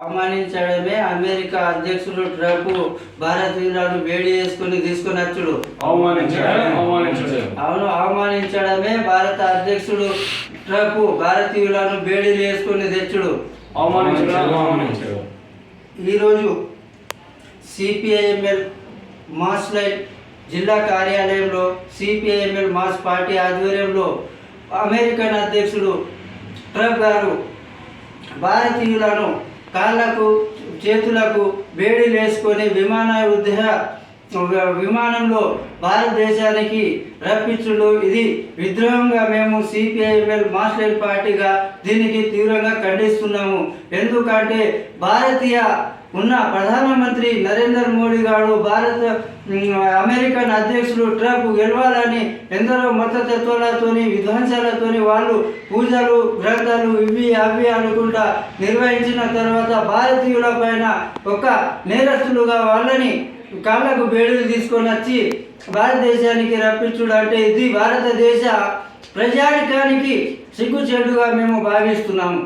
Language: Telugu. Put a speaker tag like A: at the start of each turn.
A: అవమానించడమే అమెరికా అధ్యక్షుడు ట్రంప్ భారతీయులను వేడి చేసుకుని తీసుకుని వచ్చుడు. అవును అవమానించడమే భారత అధ్యక్షుడు ట్రంప్ భారతీయులను వేడిలు వేసుకుని తెచ్చుడు. ఈరోజు సిపిఐఎంఎల్ మాస్ లైన్ జిల్లా కార్యాలయంలో సిపిఐఎంఎల్ మాస్ పార్టీ ఆధ్వర్యంలో అమెరికన్ అధ్యక్షుడు ట్రంప్ గారు భారతీయులను కాళ్ళకు చేతులకు వేడి వేసుకొని విమాన ఉద్య విమానంలో భారతదేశానికి రప్పించుడు. ఇది విద్రోహంగా మేము సిపిఐఎల్ మాస్టర్ పార్టీగా దీనికి తీవ్రంగా ఖండిస్తున్నాము. ఎందుకంటే భారతీయ ఉన్న ప్రధానమంత్రి నరేంద్ర మోడీ గారు భారత అమెరికన్ అధ్యక్షుడు ట్రంప్ గెలవాలని ఎందరో మతతత్వాలతోని విధ్వంసాలతోని వాళ్ళు పూజలు గ్రంథాలు ఇవి అవి అనుకుంటా నిర్వహించిన తర్వాత భారతీయుల పైన ఒక నేరస్తులుగా వాళ్ళని కాళ్ళకు బేడులు తీసుకొని వచ్చి భారతదేశానికి రప్పించుడు అంటే ఇది భారతదేశ ప్రజానికానికి సిగ్గుచేటుగా మేము భావిస్తున్నాము.